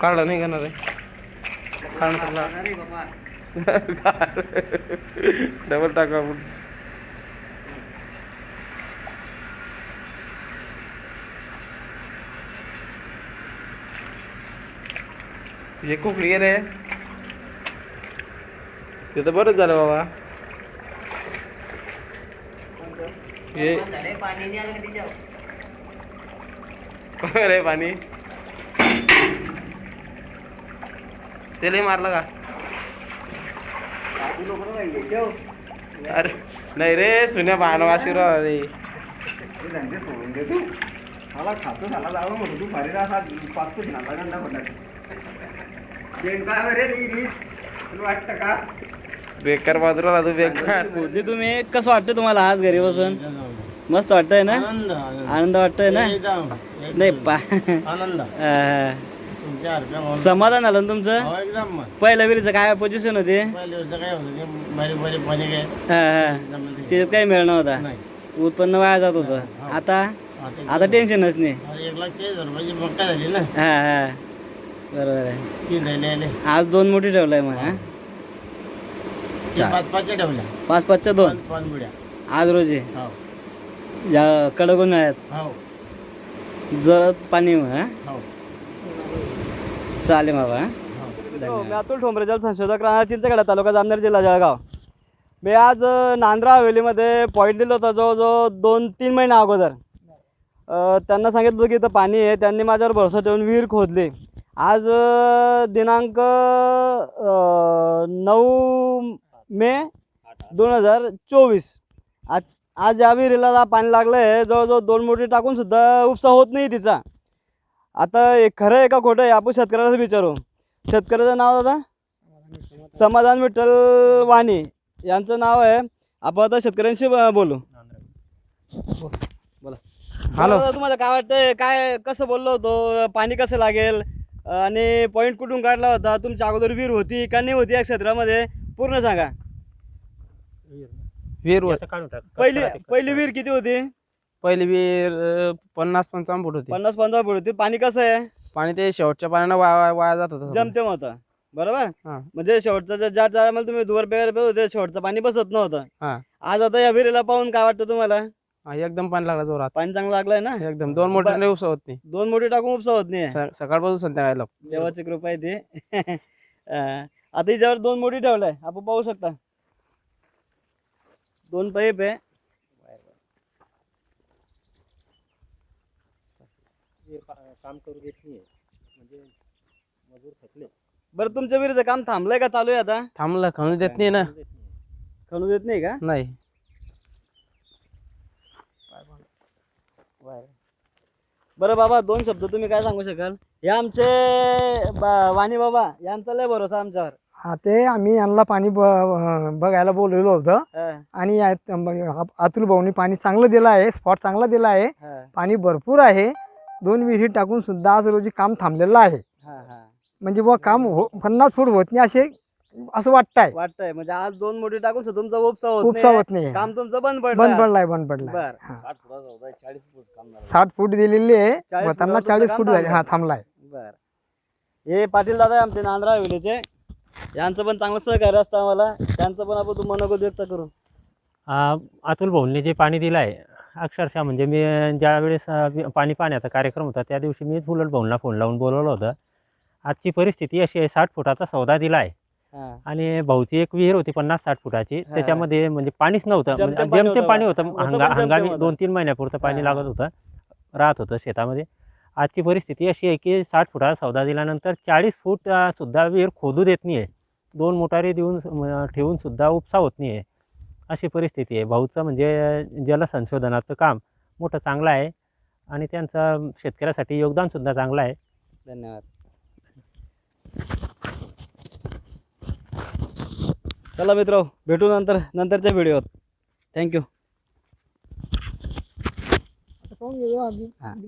काढला नाही घेणार आहे. अरे डबल टाका आपण. खूप क्लिअर आहे. ते तर बरंच झालं बाबा. हे झाले पाणी. नाही आलं तिच्यावर काय रे पाणी त्याला मारलं का अरे नाही रे सुन्या वाशिराव रे सोडून दे तू. मला खातो झाला जावं म्हणून. तू भारी असा पाचतो झाला गंदा पडला शेण काय रे ती तुला वाटतं का? बेकार बाजूला तू बेकार. पोहोचली तुम्ही कसं वाटतं तुम्हाला आज घरी बसून? मस्त वाटतंय ना? आनंद आनंद. वाटतोय ना? नाही पा आनंद. समाधान झालं ना तुमचं? हो एकदम. पहिल्या विरीचं काय पोझिशन होते? हा, हा. त्याच्यात काही मिळणं होता उत्पन्न वाया जात होतं. आता? आता टेन्शनच नाही. अरे एक लाख चाळीस रुपयाची मक्का झाली ना. हा हा. बरोबर आहे. आले. आज दोन मोठी ठेवलाय मग हा? पाच पाचच्या ठेवल्या. पाच पाचच्या दोन. आज रोजी? या कडक उन्हाळ्यात हो. जरत पाणी मग, हा? हो. चालेल बाबा हा? मी अतुल ठोंबरे जल संशोधक राहणार चिंचखेडा तालुका जामनेर जिल्हा जळगाव. मी आज अ, नांद्रा हवेलीमध्ये पॉईंट दिलं होतं जवळजवळ दोन तीन महिन्या अगोदर. अ, त्यांना सांगितलं होतं की इथं पाणी आहे त्यांनी माझ्यावर भरोसा ठेवून विहीर खोदली. आज अ, दिनांक अ, नऊ मे दोन हजार चोवीस. आज आज या विहिरीला पाणी लागलं आहे जवळजवळ दोन मोठी टाकून सुद्धा उपसा होत नाही तिचा. आता हे खरं आहे का खोटं आहे आपण शेतकऱ्यालाच विचारू. शेतकऱ्याचं नाव दादा? समाधान विठ्ठल वाणी. यांचं नाव आहे आपण आता शेतकऱ्यांशी ब- बोलू. बोला. हॅलो. दादा, तुम्हाला काय वाटतंय काय कसं बोललो होतो पाणी कसं लागेल? आणि पॉईंट कुठून काढला होता? तुमच्या अगोदर विहीर होती का नाही होती या क्षेत्रामध्ये? पूर्ण सांगा. विहीर वर पहिली पहिली विहीर किती होती? पहिली अं, पन्नास पंचावन्न फूट होती. पन्नास पंधरा फूट होती. पाणी कसं आहे? पाणी ते शेवटच्या पाण्यानं वाया वाया- जात होतं. सगळं. जमतेम होतं बरोबर? हा. म्हणजे शेवटचं जे- ज्या टायमाला तुम्ही दुवर पेर पेर होते शेवटचं पाणी बसत नव्हतं. हा. आज आता या विहिरीला पाहून काय वाटतं तुम्हाला? हा, एकदम पाणी लागला जोरात. पाणी चांगलं लागलंय ना? एकदम. दोन मोठे उपसा होत नाही. दोन मोठी टाकून उपसा होत नाही. स- सकाळपासून संध्याकाळला देवाची कृपा आहे ते. अं, आता हिच्यावर दोन मोठी ठेवलाय. आपण पाहू शकता. दोन पाईप आहे. काम करू देत नाही म्हणजे मजूर थकले. बरं तुमच्या विहिरीचं काम थांबलंय का? चालू आहे आता? थांबलं खाणू देत नाही ना. खणू देत नाही का? नाही. बरं. बाबा दोन शब्द तुम्ही काय सांगू शकाल? हे आमचे बा- वाणी बाबा यांचा लय भरोसा आमच्यावर. हा ते आम्ही यांना पाणी ब बघायला बोललेलो होतं. हा, आणि या- अतुल भाऊनी पाणी चांगलं दिलं आहे स्पॉट चांगला दिला आहे. हा, पाणी भरपूर आहे. दोन विहिरी टाकून सुद्धा आज रोजी काम थांबलेलं आहे. हा, हा. म्हणजे बुवा काम हो पन्नास फूट होत नाही असे असं वाटतंय. वाटतंय. म्हणजे आज दोन मोठी टाकून सुद्धा तुमचा उपसा होत उपसा नाही. होत नाही. काम तुमचं बंद बंद पडलं पडलाय बंद पडलाय. बर. हा. फुटाचा होता चाळीस फूट काम झालं साठ फूट दिलेली आहे. व त्यांना फुटावर चाळीस फूट काम झाले हा थांबलंय. बर. हे पाटील दादा आमचे नांद्रा विलेचे यांचं पण चांगलं सहकार्य असतं आम्हाला. त्यांचं पण आपण मनोगत व्यक्त करू. आ, अतुल भाऊंनी जे पाणी दिलं आहे अक्षरशः म्हणजे मी ज्या वेळेस अ, वि- पाणी पाण्याचा कार्यक्रम होता त्या दिवशी मीच उलट भाऊंना फोन लावून बोलवलं होतं. आजची परिस्थिती अशी आहे साठ फुटाचा सौदा दिला आहे आणि भाऊची एक विहीर होती पन्नास साठ फुटाची. त्याच्यामध्ये म्हणजे पाणीच नव्हतं. जेमतेम म्हणजे पाणी होतं हंगा हंगामी. दोन तीन महिन्यापुरतं पाणी. लागत होतं राहत होतं शेतामध्ये. आजची परिस्थिती अशी आहे की साठ फुटाचा सौदा दिल्यानंतर चाळीस फूट सुद्धा विहीर खोदू देत नाही आहे दोन मोटारी देऊन ठेवून सुद्धा उपसा होत नाही आहे अशी परिस्थिती आहे. भाऊचं म्हणजे जलसंशोधनाचं काम मोठं चांगलं आहे आणि त्यांचं शेतकऱ्यासाठी योगदानसुद्धा चांगलं आहे. धन्यवाद. चला मित्र भेटू नंतर नंतरच्या व्हिडिओत. थँक्यू आम्ही.